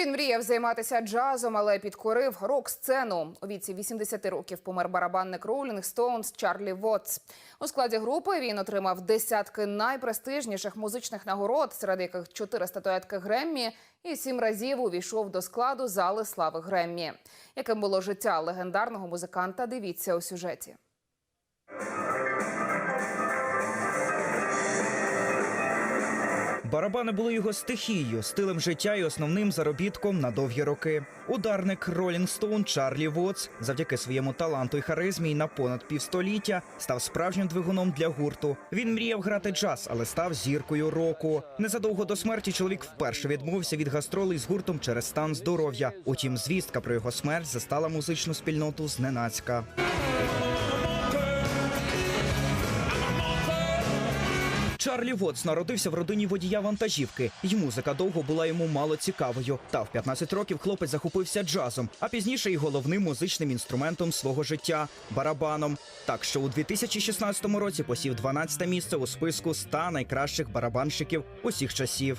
Він мріяв займатися джазом, але підкорив рок-сцену. У віці 80 років помер барабанник Rolling Stones Чарлі Вотс. У складі групи він отримав десятки найпрестижніших музичних нагород, серед яких чотири статуетки Греммі, і сім разів увійшов до складу зали слави Греммі. Яким було життя легендарного музиканта? Дивіться у сюжеті. Барабани були його стихією, стилем життя і основним заробітком на довгі роки. Ударник Ролінг Стоун Чарлі Вотс завдяки своєму таланту і харизмі на понад півстоліття став справжнім двигуном для гурту. Він мріяв грати джаз, але став зіркою року. Незадовго до смерті чоловік вперше відмовився від гастролей з гуртом через стан здоров'я. Утім, звістка про його смерть застала музичну спільноту зненацька. Чарлі Вотс народився в родині водія вантажівки, і музика довго була йому мало цікавою. Та в 15 років хлопець захопився джазом, а пізніше і головним музичним інструментом свого життя барабаном. Так що у 2016 році посів 12 місце у списку 100 найкращих барабанщиків усіх часів.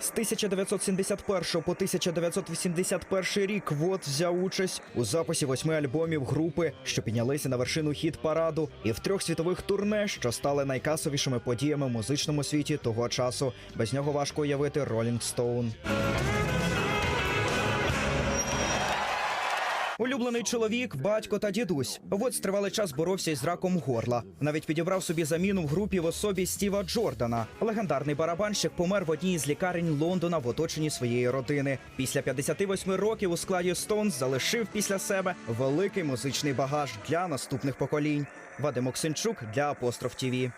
З 1971 по 1981 рік Вот взяв участь у записі восьми альбомів групи, що піднялися на вершину хіт параду, і в трьох світових турне, що стали найкасовішими подіями в музичному світі того часу. Без нього важко уявити Ролінг Стоун. Улюблений чоловік, батько та дідусь. Вотс тривалий час боровся із раком горла. Навіть підібрав собі заміну в групі в особі Стіва Джордана. Легендарний барабанщик помер в одній із лікарень Лондона в оточенні своєї родини. Після 58 років у складі Стоунс залишив після себе великий музичний багаж для наступних поколінь. Вадим Оксенчук для Апостроф ТІВІ.